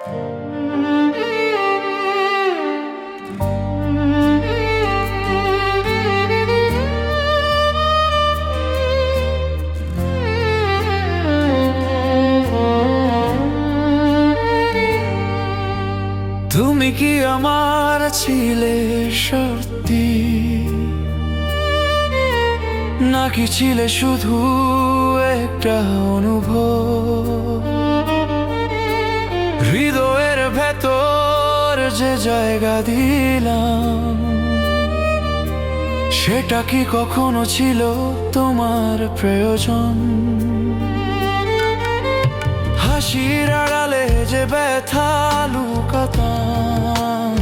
তুমি কি আমার ছিলে সত্যি? নাকি ছিলে শুধু একটা অনুভব? হৃদয়ের ভেতর যে জায়গা দিলাম, সেটা কি কখনো ছিল তোমার প্রয়োজন? হাসির আড়ালে যে ব্যথা লুকাতাম,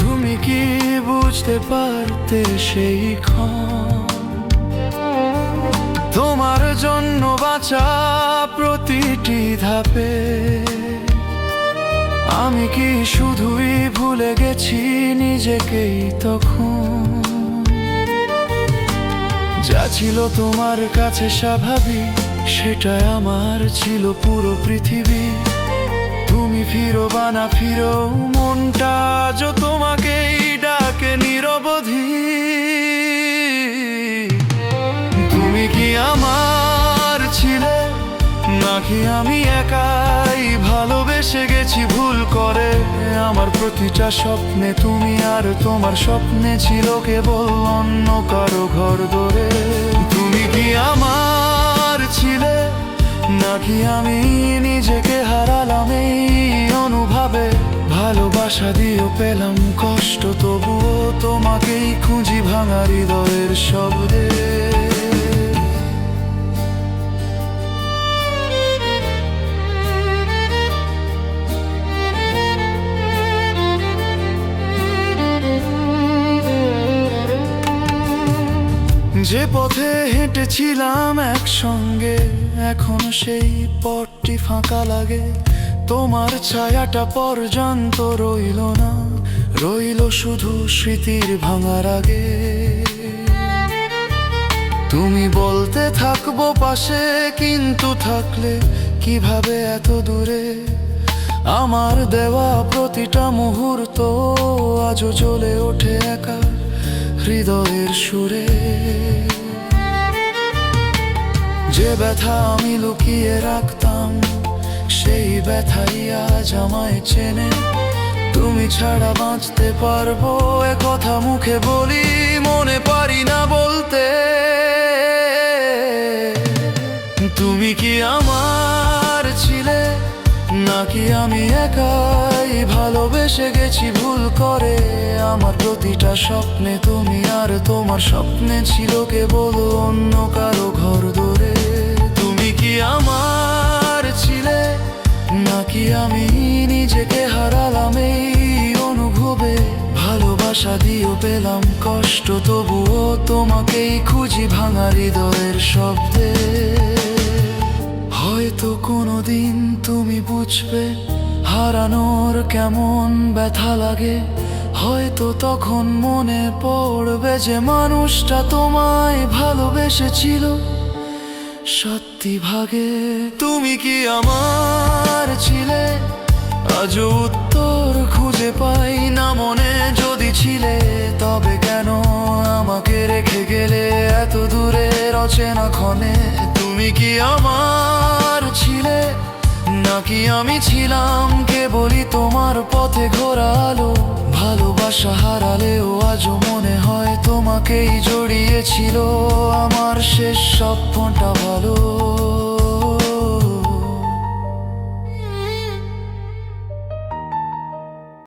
তুমি কি বুঝতে পারতে সেই ক্ষণ? তোমার জন্য বাঁচা প্রতিটি ধাপে আমি কি শুধুই ভুলে গেছি নিজেকেই তখন? যা ছিল তোমার কাছে স্বাভাবিক, সেটাই আমার ছিল পুরো পৃথিবী। তুমি ফিরো বা না ফিরো, মনটা আজ তোমাকেই ডাকে নিরবধি। তুমি কি আমার নাকি আমি একাই ভালোবেসে গেছি ভুল করে? আমার প্রতিটা স্বপ্নে তুমি আর তোমার স্বপ্নে ছিল কেবল অন্য কারও ঘর ধরে। তুমি কি আমার ছিলে? নাকি আমি নিজেকে হারালাম এই অনুভাবে? ভালোবাসা দিয়েও পেলাম কষ্ট, তবুও তোমাকেই খুঁজি ভাঙা হৃদয়ের শব্দে। যে পথে হেঁটেছিলাম একসঙ্গে, এখন সেই পথটি ফাঁকা লাগে। তোমার ছায়াটা পর্যন্ত রইল না, রইল শুধু স্মৃতির ভাঙার আগে। তুমি বলতে থাকব পাশে, কিন্তু থাকলে কীভাবে এত দূরে? আমার দেওয়া প্রতিটা মুহূর্ত আজও চলে ওঠে একা হৃদয়ের সুরে। যে ব্যথা আমি লুকিয়ে রাখতাম, সেই ব্যথাই আজ আমায় চেনে। তুমি ছাড়া বাঁচতে পারব, এ কথা মুখে বলি, মনে পারি না বলতে। তুমি কি আমার ছিলে, নাকি আমি একাই ভালোবেসে গেছি ভুল করে। আমার প্রতিটা স্বপ্নে তুমি আর তোমার স্বপ্নে ছিল কেবল অন্য কারও ঘর ধরে তুমি কি আমার ছিলে? নাকি আমি নিজেকে হারালাম এই অনুভবে? ভালোবাসা দিয়েও পেলাম কষ্ট, তবুও তোমাকেই খুঁজি ভাঙা হৃদয়ের শব্দে। হয়তো কোনোদিন তুমি বুঝবে হারানোর কেমন ব্যথা লাগে? হয়তো তখন মনে পড়বে যে মানুষটা তোমায় ভালোবেসেছিল। সত্যি ভাগে তুমি কি আমার ছিলে? আজও উত্তর খুঁজে পাই না মনে যদি ছিলে। তবে কেন আমাকে রেখে গেলে এত দূরে রচনা ক্ষণে? তুমি কি আমার ছিলে? নাকি আমি ছিলাম কে বলি তোমার পথে ঘোরালো? ভালোবাসা হারালেও আজও মনে হয় তোমাকেই জড়িয়েছিল। আমার শেষ স্বপ্নটা ভালো।